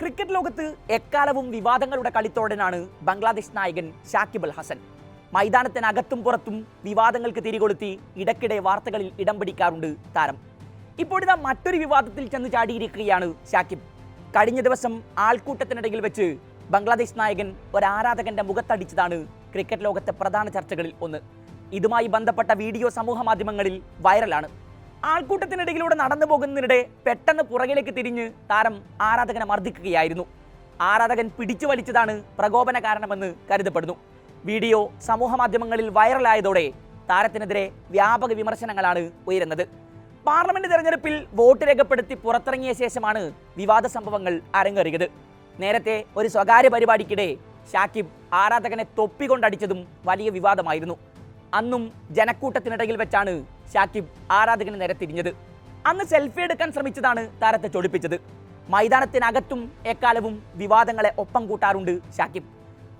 Cricket ലോകത്ത് എക്കാലവും വിവാദങ്ങളുടെ കളിത്തോടനാണ് ബംഗ്ലാദേശ് നായകൻ ഷാക്കിബ് അൽ ഹസൻ. മൈതാനത്തിനകത്തും പുറത്തും വിവാദങ്ങൾക്ക് തിരികൊളുത്തി ഇടയ്ക്കിടെ വാർത്തകളിൽ ഇടം പിടിക്കാറുണ്ട് താരം. ഇപ്പോഴിതാ മറ്റൊരു വിവാദത്തിൽ ചെന്ന് ചാടിയിരിക്കുകയാണ് ഷാക്കിബ്. കഴിഞ്ഞ ദിവസം ആൾക്കൂട്ടത്തിനിടയിൽ വെച്ച് ബംഗ്ലാദേശ് നായകൻ ഒരാരാധകന്റെ മുഖത്തടിച്ചതാണ് ക്രിക്കറ്റ് ലോകത്തെ പ്രധാന ചർച്ചകളിൽ ഒന്ന്. ഇതുമായി ബന്ധപ്പെട്ട വീഡിയോ സമൂഹ മാധ്യമങ്ങളിൽ വൈറലാണ്. ആൾക്കൂട്ടത്തിനിടയിലൂടെ നടന്നു പോകുന്നതിനിടെ പെട്ടെന്ന് പുറകിലേക്ക് തിരിഞ്ഞ് താരം ആരാധകനെ മർദ്ദിക്കുകയായിരുന്നു. ആരാധകൻ പിടിച്ചു വലിച്ചതാണ് പ്രകോപന കാരണമെന്ന് കരുതപ്പെടുന്നു. വീഡിയോ സമൂഹമാധ്യമങ്ങളിൽ വൈറലായതോടെ താരത്തിനെതിരെ വ്യാപക വിമർശനങ്ങളാണ് ഉയരുന്നത്. പാർലമെന്റ് തെരഞ്ഞെടുപ്പിൽ വോട്ട് രേഖപ്പെടുത്തി പുറത്തിറങ്ങിയ ശേഷമാണ് വിവാദ സംഭവങ്ങൾ അരങ്ങേറിയത്. നേരത്തെ ഒരു സ്വകാര്യ പരിപാടിക്കിടെ ഷാക്കിബ് ആരാധകനെ തൊപ്പിക്കൊണ്ടടിച്ചതും വലിയ വിവാദമായിരുന്നു. അന്നും ജനക്കൂട്ടത്തിനിടയിൽ വെച്ചാണ് ഷാക്കിബ് ആരാധകന് നേരെ തിരിഞ്ഞത്. അന്ന് സെൽഫി എടുക്കാൻ ശ്രമിച്ചതാണ് താരത്തെ ചൊടിപ്പിച്ചത്. മൈതാനത്തിനകത്തും എക്കാലവും വിവാദങ്ങളെ ഒപ്പം കൂട്ടാറുണ്ട് ഷാക്കിബ്.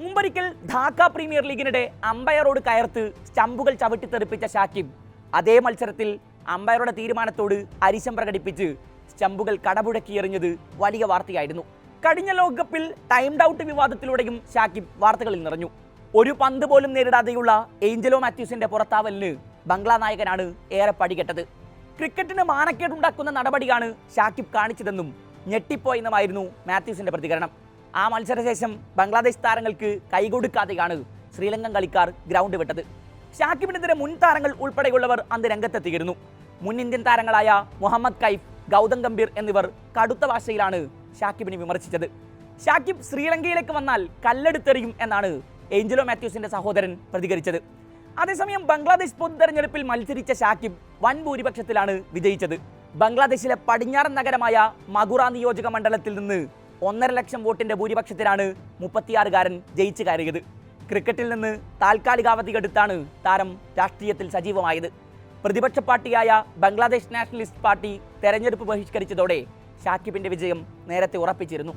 മുമ്പൊരിക്കൽ ധാക്ക പ്രീമിയർ ലീഗിനിടെ അമ്പയറോട് കയർത്ത് സ്റ്റമ്പുകൾ ചവിട്ടിത്തെറിപ്പിച്ച ഷാക്കിബ് അതേ മത്സരത്തിൽ അമ്പയറുടെ തീരുമാനത്തോട് അരിശം പ്രകടിപ്പിച്ച് സ്റ്റമ്പുകൾ കടപുഴക്കി എറിഞ്ഞത് വലിയ വാർത്തയായിരുന്നു. കഴിഞ്ഞ ലോകകപ്പിൽ ടൈം ഔട്ട് വിവാദത്തിലൂടെയും ഷാക്കിബ് വാർത്തകളിൽ നിറഞ്ഞു. ഒരു പന്ത് പോലും നേരിടാതെയുള്ള ഏഞ്ചലോ മാത്യൂസിന്റെ പുറത്താവലിന് ബംഗ്ലാ നായകനാണ് ഏറെ പടികെട്ടത്. ക്രിക്കറ്റിന് മാനക്കേടുണ്ടാക്കുന്ന നടപടിയാണ് ഷാക്കിബ് കാണിച്ചതെന്നും ഞെട്ടിപ്പോയെന്നുമായിരുന്നു മാത്യൂസിന്റെ പ്രതികരണം. ആ മത്സരശേഷം ബംഗ്ലാദേശ് താരങ്ങൾക്ക് കൈകൊടുക്കാതെയാണ് ശ്രീലങ്കൻ കളിക്കാർ ഗ്രൗണ്ട് വിട്ടത്. ഷാക്കിബിനെതിരെ മുൻ താരങ്ങൾ ഉൾപ്പെടെയുള്ളവർ അന്ന് രംഗത്തെത്തിയിരുന്നു. മുൻ ഇന്ത്യൻ താരങ്ങളായ മുഹമ്മദ് കൈഫ് ഗൗതം ഗംഭീർ എന്നിവർ കടുത്ത ഭാഷയിലാണ് ഷാക്കിബിനെ വിമർശിച്ചത്. ഷാക്കിബ് ശ്രീലങ്കയിലേക്ക് വന്നാൽ കല്ലെടുത്തെറിയും എന്നാണ് ഏഞ്ചലോ മാത്യൂസിന്റെ സഹോദരൻ പ്രതികരിച്ചത്. അതേസമയം ബംഗ്ലാദേശ് പൊതുതെരഞ്ഞെടുപ്പിൽ മത്സരിച്ച ഷാക്കിബ് വൻ ഭൂരിപക്ഷത്തിലാണ് വിജയിച്ചത്. ബംഗ്ലാദേശിലെ പടിഞ്ഞാറൻ നഗരമായ മഗുറ നിയോജക മണ്ഡലത്തിൽ നിന്ന് ഒന്നര ലക്ഷം വോട്ടിന്റെ ഭൂരിപക്ഷത്തിലാണ് മുപ്പത്തിയാറുകാരൻ ജയിച്ചു കയറിയത്. ക്രിക്കറ്റിൽ നിന്ന് താൽക്കാലിക അവധിയെടുത്താണ് താരം രാഷ്ട്രീയത്തിൽ സജീവമായത്. പ്രതിപക്ഷ പാർട്ടിയായ ബംഗ്ലാദേശ് നാഷണലിസ്റ്റ് പാർട്ടി തെരഞ്ഞെടുപ്പ് ബഹിഷ്കരിച്ചതോടെ ഷാക്കിബിന്റെ വിജയം നേരത്തെ ഉറപ്പിച്ചിരുന്നു.